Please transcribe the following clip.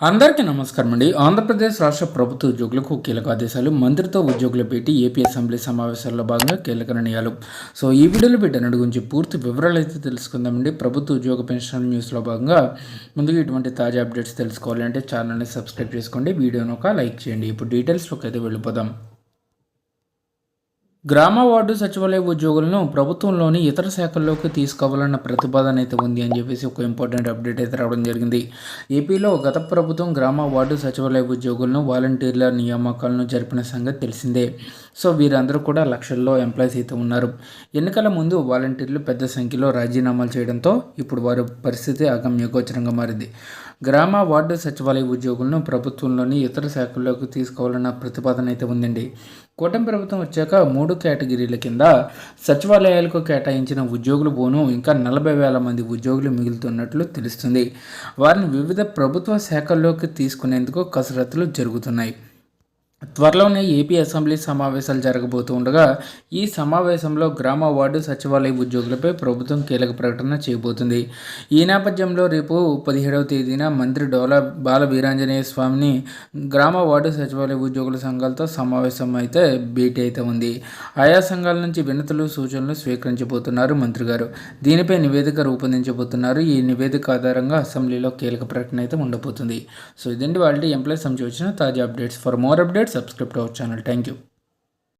అందరికీ నమస్కారం అండి. ఆంధ్రప్రదేశ్ రాష్ట్ర ప్రభుత్వ ఉద్యోగులకు కీలక ఆదేశాలు మంత్రితో ఉద్యోగుల భేటీ ఏపీ అసెంబ్లీ సమావేశాల్లో భాగంగా కీలక నిర్ణయాలు. సో ఈ వీడియోలో వీటన్నిటి గురించి పూర్తి వివరాలు అయితే తెలుసుకుందామండి. ప్రభుత్వ ఉద్యోగ పెన్షన్ న్యూస్లో భాగంగా ముందుగా ఇటువంటి తాజా అప్డేట్స్ తెలుసుకోవాలంటే ఛానల్ని సబ్స్క్రైబ్ చేసుకోండి. వీడియోను ఒక లైక్ చేయండి. ఇప్పుడు డీటెయిల్స్లోకి అయితే వెళ్ళిపోదాం. గ్రామ వార్డు సచివాలయ ఉద్యోగులను ప్రభుత్వంలోని ఇతర శాఖల్లోకి తీసుకోవాలన్న ప్రతిపాదన అయితే ఉంది అని చెప్పేసి ఒక ఇంపార్టెంట్ అప్డేట్ అయితే రావడం జరిగింది. ఏపీలో గత ప్రభుత్వం గ్రామ వార్డు సచివాలయ ఉద్యోగులను వాలంటీర్ల నియామకాలను జరిపిన సంగతి తెలిసిందే. సో వీరందరూ కూడా లక్షల్లో ఎంప్లాయీస్ అయితే ఉన్నారు. ఎన్నికల ముందు వాలంటీర్లు పెద్ద సంఖ్యలో రాజీనామాలు చేయడంతో ఇప్పుడు వారి పరిస్థితి అగమ్యగోచరంగా మారింది. గ్రామ వార్డు సచివాలయ ఉద్యోగులను ప్రభుత్వంలోని ఇతర శాఖల్లోకి తీసుకోవాలన్న ప్రతిపాదన అయితే ఉందండి. కూటమి ప్రభుత్వం వచ్చాక మూడు కేటగిరీల కింద సచివాలయాలకు కేటాయించిన ఉద్యోగుల బోను ఇంకా నలభై వేల మంది ఉద్యోగులు మిగులుతున్నట్లు తెలుస్తుంది. వారిని వివిధ ప్రభుత్వ శాఖల్లోకి తీసుకునేందుకు కసరత్తులు జరుగుతున్నాయి. త్వరలోనే ఏపీ అసెంబ్లీ సమావేశాలు జరగబోతూ ఉండగా ఈ సమావేశంలో గ్రామ వార్డు సచివాలయ ఉద్యోగులపై ప్రభుత్వం కీలక ప్రకటన చేయబోతుంది. ఈ నేపథ్యంలో రేపు పదిహేడవ తేదీన మంత్రి డోలా బాల వీరాంజనేయ స్వామిని గ్రామ వార్డు సచివాలయ ఉద్యోగుల సంఘాలతో సమావేశం అయితే భేటీ అయితే ఉంది. ఆయా సంఘాల నుంచి వినతులు సూచనలు స్వీకరించబోతున్నారు మంత్రి గారు. దీనిపై నివేదిక రూపొందించబోతున్నారు. ఈ నివేదిక ఆధారంగా అసెంబ్లీలో కీలక ప్రకటన అయితే ఉండబోతుంది. సో ఇదండి వాళ్ళ ఎంప్లాయీస్ సంబంధించిన తాజా updates. For more updates subscribe to our channel. Thank you